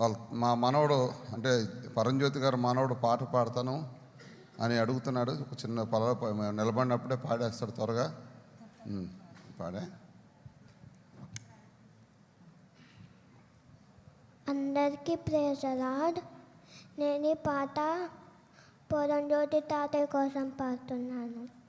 వాళ్ళ మా మనవడు అంటే పరంజ్యోతి గారు మనవడు పాట పాడతాను అని అడుగుతున్నాడు. ఒక చిన్న పల నిలబడినప్పుడే పాడేస్తాడు త్వరగా. పాడే. అందరికీ ప్రేసరాడ్ నేను ఈ పాట పొరంజ్యోతి తాతయ్య కోసం పాడుతున్నాను.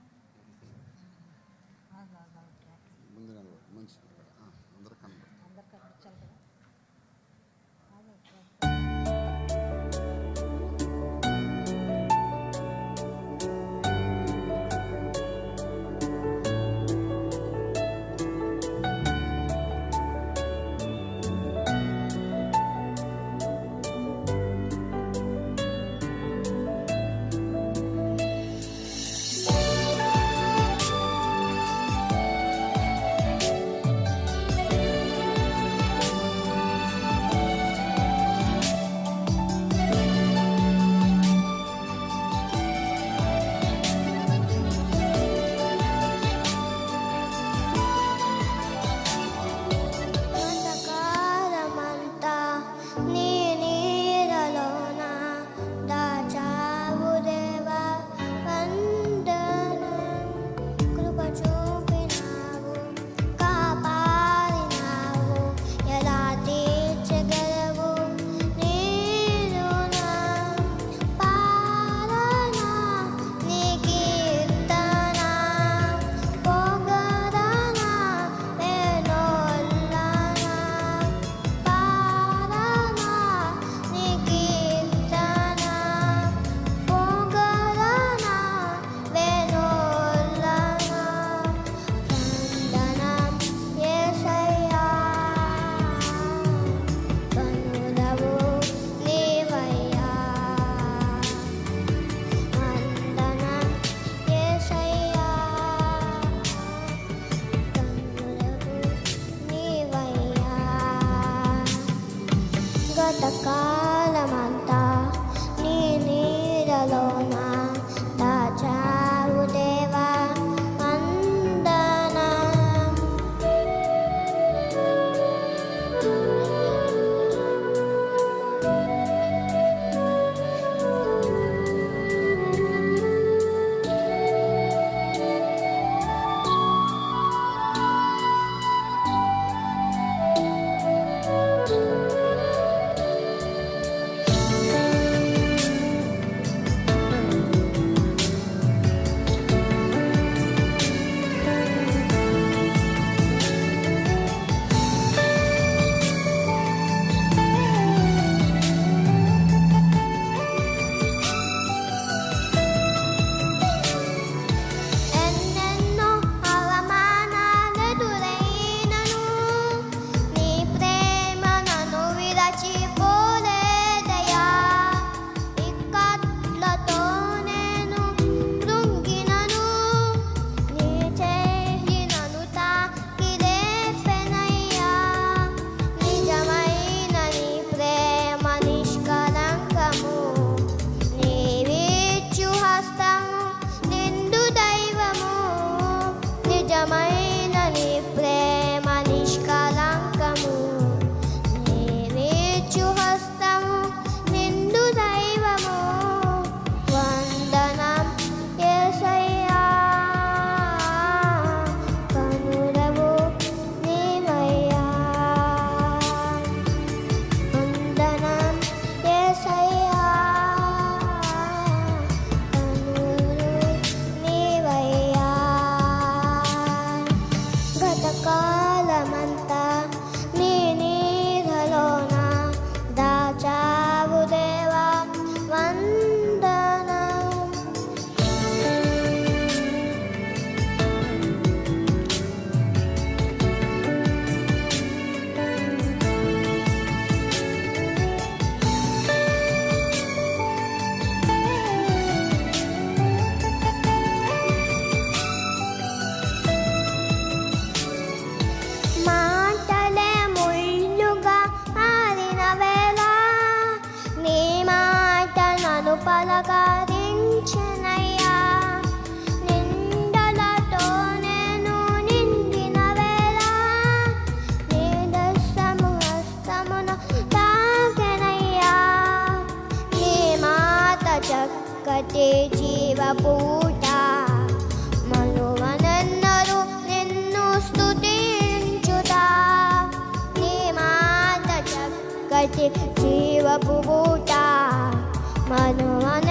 చక్కటి జీవపూట. మనువనెన్నరు నిన్ను స్థుతించుతా నీ మాత చక్కటి జీవపు పూట మనువన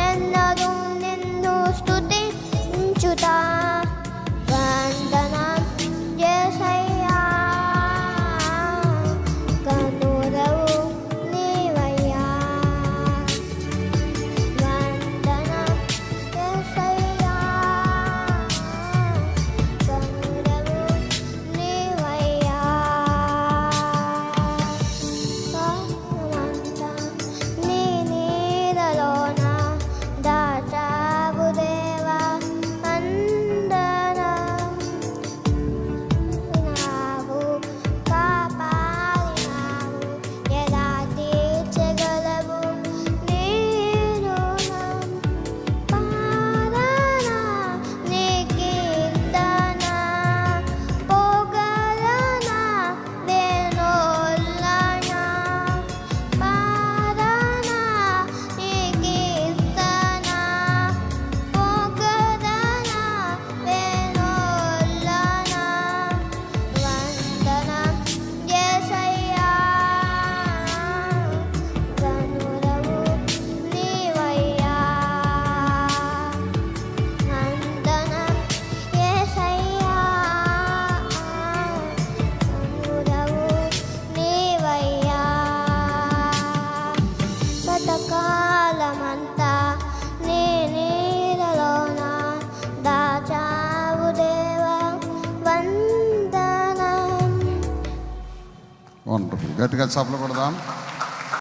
గట్టిగా చప్పలు కొడదాం